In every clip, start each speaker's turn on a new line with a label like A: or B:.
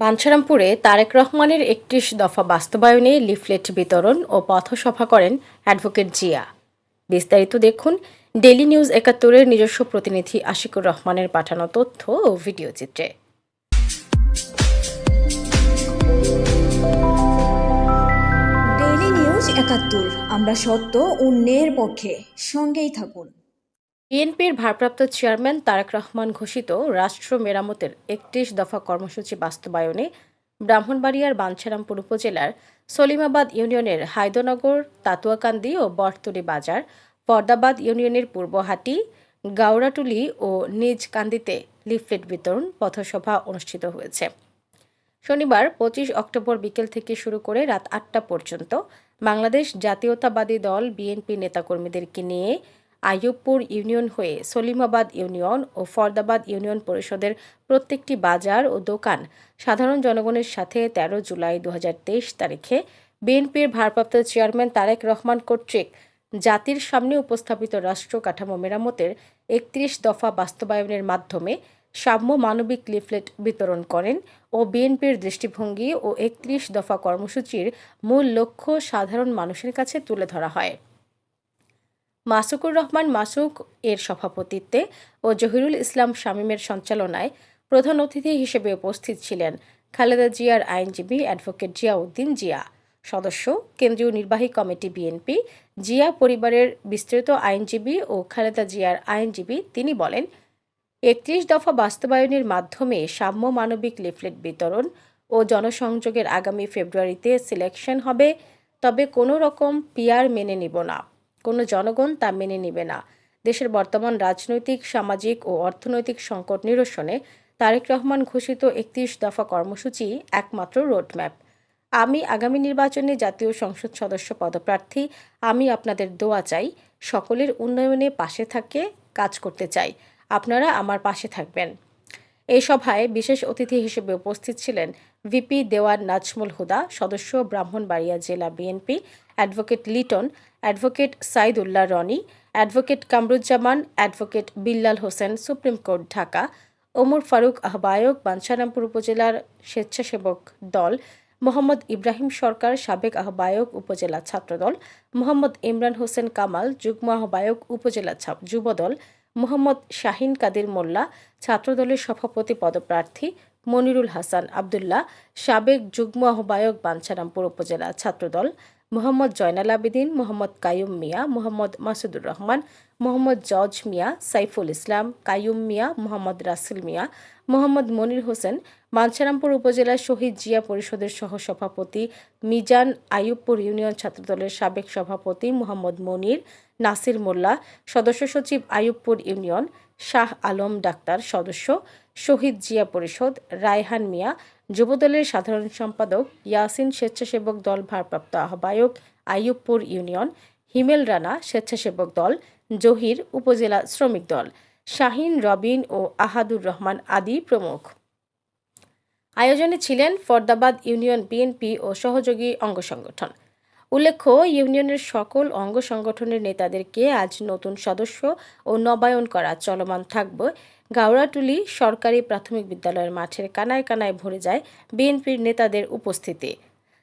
A: বাঞ্ছারামপুরে তারেক রহমানের একত্রিশ দফা বাস্তবায়নে লিফলেট বিতরণ ও পথসভা করেন অ্যাডভোকেট জিয়া। বিস্তারিত দেখুন ডেলি নিউজ একাত্তরের নিজস্ব প্রতিনিধি আশিকুর রহমানের পাঠানো তথ্য ও ভিডিও চিত্রে।
B: ডেইলি নিউজ একাত্তর, আমরা সত্য অন্যের পক্ষে সঙ্গেই থাকুন।
A: বিএনপির ভারপ্রাপ্ত চেয়ারম্যান তারেক রহমান ঘোষিত রাষ্ট্র মেরামতের একত্রিশ দফা কর্মসূচি বাস্তবায়নে ব্রাহ্মণবাড়িয়ার বাঞ্ছারামপুর উপজেলার সলিমাবাদ ইউনিয়নের হায়দনগর তাতুয়াকান্দি ও বটতলি বাজার, পর্দাবাদ ইউনিয়নের পূর্বহাটি গাওড়াটুলি ও নিজকান্দিতে লিফলেট বিতরণ পথসভা অনুষ্ঠিত হয়েছে। শনিবার পঁচিশ অক্টোবর বিকেল থেকে শুরু করে রাত আটটা পর্যন্ত বাংলাদেশ জাতীয়তাবাদী দল বিএনপি নেতাকর্মীদেরকে নিয়ে আইয়ুবপুর ইউনিয়ন হয়ে সলিমাবাদ ইউনিয়ন ও ফরদাবাদ ইউনিয়ন পরিষদের প্রত্যেকটি বাজার ও দোকান সাধারণ জনগণের সাথে তেরো জুলাই দু হাজার তেইশ তারিখে বিএনপির ভারপ্রাপ্ত চেয়ারম্যান তারেক রহমান কর্তৃক জাতির সামনে উপস্থাপিত রাষ্ট্র কাঠামো মেরামতের একত্রিশ দফা বাস্তবায়নের মাধ্যমে সাম্য মানবিক লিফলেট বিতরণ করেন ও বিএনপির দৃষ্টিভঙ্গি ও একত্রিশ দফা কর্মসূচির মূল লক্ষ্য সাধারণ মানুষের কাছে তুলে ধরা হয়। মাসুকুর রহমান মাসুক এর সভাপতিত্বে ও জহিরুল ইসলাম শামীমের সঞ্চালনায় প্রধান অতিথি হিসেবে উপস্থিত ছিলেন খালেদা জিয়ার আইনজীবী অ্যাডভোকেট জিয়াউদ্দিন জিয়া, সদস্য কেন্দ্রীয় নির্বাহী কমিটি বিএনপি, জিয়া পরিবারের বিস্তৃত আইনজীবী ও খালেদা জিয়ার আইনজীবী। তিনি বলেন, একত্রিশ দফা বাস্তবায়নের মাধ্যমে সাম্য মানবিক লিফলেট বিতরণ ও জনসংযোগের আগামী ফেব্রুয়ারিতে সিলেকশন হবে, তবে কোনো রকম পিয়ার মেনে নিব না। কোনো জনগণ তা মেনে নিবে না। দেশের বর্তমান রাজনৈতিক, সামাজিক ও অর্থনৈতিক সংকট নিরসনে তারেক রহমান ঘোষিত একত্রিশ দফা কর্মসূচি একমাত্র রোডম্যাপ। আমি আগামী নির্বাচনে জাতীয় সংসদ সদস্য পদপ্রার্থী, আমি আপনাদের দোয়া চাই, সকলের উন্নয়নে পাশে থাকে, কাজ করতে চাই। আপনারা আমার পাশে থাকবেন। এই সভায় বিশেষ অতিথি হিসেবে উপস্থিত ছিলেন ভিপি দেওয়ান নাজমুল হুদা, সদস্য ব্রাহ্মণবাড়িয়া জেলা BNP, advocate Liton, advocate Saidullah Roni, advocate Kamruzzaman, advocate Billal Hossain, supreme court Dhaka, Omar Faruk আহ্বায়ক, বাঞ্ছারামপুর উপজেলার স্বেচ্ছাসেবক দল, মোহাম্মদ ইব্রাহিম সরকার, সাবেক আহ্বায়ক উপজেলা ছাত্রদল, মোহাম্মদ ইমরান হোসেন কামাল, যুগ্ম আহ্বায়ক উপজেলা যুবদল মোহাম্মদ শাহিন কাদের মোল্লা, ছাত্রদলের সভাপতি পদপ্রার্থী মনিরুল হাসান আবদুল্লাহ, সাবেক যুগ্ম আহ্বায়ক বাঞ্ছারামপুর উপজেলা ছাত্রদল মোহাম্মদ জয়নাল আবেদিন, মোহাম্মদ কায়ুম মিয়া, মোহাম্মদ মাসুদুর রহমান, মোহাম্মদ জজ মিয়া, সাইফুল ইসলাম, কায়ুম মিয়া, মোহাম্মদ রাসেল মিয়া, মোহাম্মদ মনির হোসেন বাঞ্ছারামপুর উপজেলার শহীদ জিয়া পরিষদের সহসভাপতি, মিজান আইয়ুবপুর ইউনিয়ন ছাত্রদলের সাবেক সভাপতি মোহাম্মদ মনির, নাসির মোল্লা, সদস্য সচিব আয়ুবপুর ইউনিয়ন, শাহ আলম ডাক্তার সদস্য শহীদ জিয়া পরিষদ, রায়হান মিয়া, যুবদলের সাধারণ সম্পাদক, ইয়াসিন স্বেচ্ছাসেবক দল ভারপ্রাপ্ত আহ্বায়ক, আইয়ুবপুর ইউনিয়ন, হিমেল রানা স্বেচ্ছাসেবক দল, জহির উপজেলা শ্রমিক দল, শাহিন, রবিন ও আহাদুর রহমান আদি প্রমুখ। আয়োজনে ছিলেন ফরদাবাদ ইউনিয়ন বিএনপি ও সহযোগী অঙ্গ সংগঠন। উল্লেখ্য, ইউনিয়নের সকল অঙ্গ সংগঠনের নেতাদেরকে আজ নতুন সদস্য ও নবায়ন করা চলমান থাকবে। গাওড়াটুলি সরকারি প্রাথমিক বিদ্যালয়ের মাঠের কানায় কানায় ভরে যায় বিএনপির নেতাদের উপস্থিতি।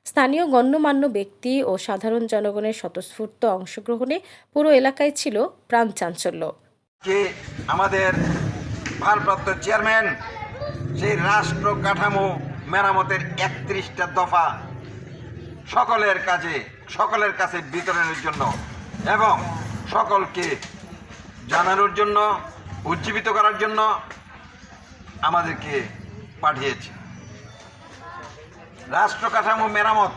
A: স্থানীয় গণ্যমান্য ব্যক্তি ও সাধারণ জনগণের স্বতঃস্ফূর্ত অংশগ্রহণে পুরো এলাকায় ছিল প্রাণ চাঞ্চল্য।
C: যে আমাদের ভারপ্রাপ্ত চেয়ারম্যান, সেই রাষ্ট্র কাঠামো মেরামতের একত্রিশটা দফা সকলের কাজে সকলের কাছে বিতরণের জন্য এবং সকলকে জানানোর জন্য, উজ্জীবিত করার জন্য আমাদেরকে পাঠিয়েছে। রাষ্ট্র কাঠামো মেরামত,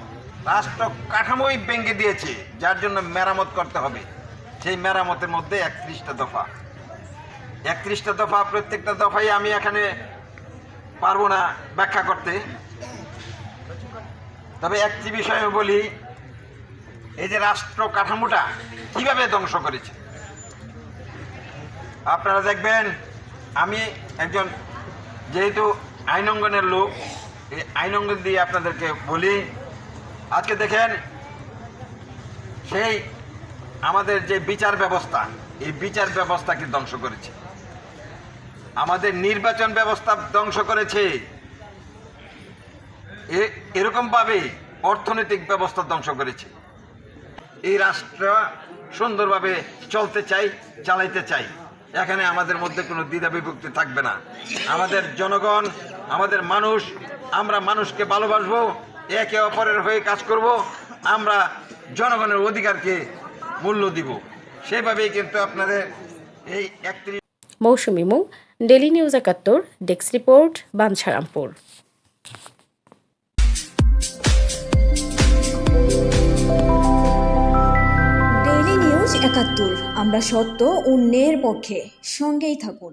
C: রাষ্ট্র কাঠামোই ভেঙে দিয়েছে, যার জন্য মেরামত করতে হবে। সেই মেরামতের মধ্যে একত্রিশটা দফা। একত্রিশটা দফা প্রত্যেকটা দফাই আমি এখানে পারব না ব্যাখ্যা করতে। তবে একটি বিষয়ে বলি, এই যে রাষ্ট্র কাঠামোটা কীভাবে ধ্বংস করেছে? আপনারা দেখবেন, আমি একজন যেহেতু আইন অঙ্গনের লোক, এই আইনঙ্গন দিয়ে আপনাদেরকে বলি, আজকে দেখেন, সেই আমাদের যে বিচার ব্যবস্থা, এই বিচার ব্যবস্থাকে ধ্বংস করেছে? আমাদের নির্বাচন ব্যবস্থা ধ্বংস করেছে। এরকমভাবে অর্থনৈতিক ব্যবস্থা ধ্বংস করেছে। এই রাষ্ট্র সুন্দরভাবে চলতে চাই, চালাইতে চাই। এখানে আমাদের মধ্যে কোনো দ্বিধা বিভক্তি থাকবে না। আমাদের জনগণ, আমাদের মানুষ, আমরা মানুষকে ভালোবাসবো, একে অপরের হয়ে কাজ করব, আমরা জনগণের অধিকারকে মূল্য দিব। সেভাবেই কিন্তু আপনাদের এই একত্রিশ
A: মৌসুমি মু ডেলি নিউজ একাত্তর ডেস্ক রিপোর্ট, বাঞ্ছারামপুর।
B: একাত্তর আমরা সত্য অন্যের পক্ষে সঙ্গেই থাকুন।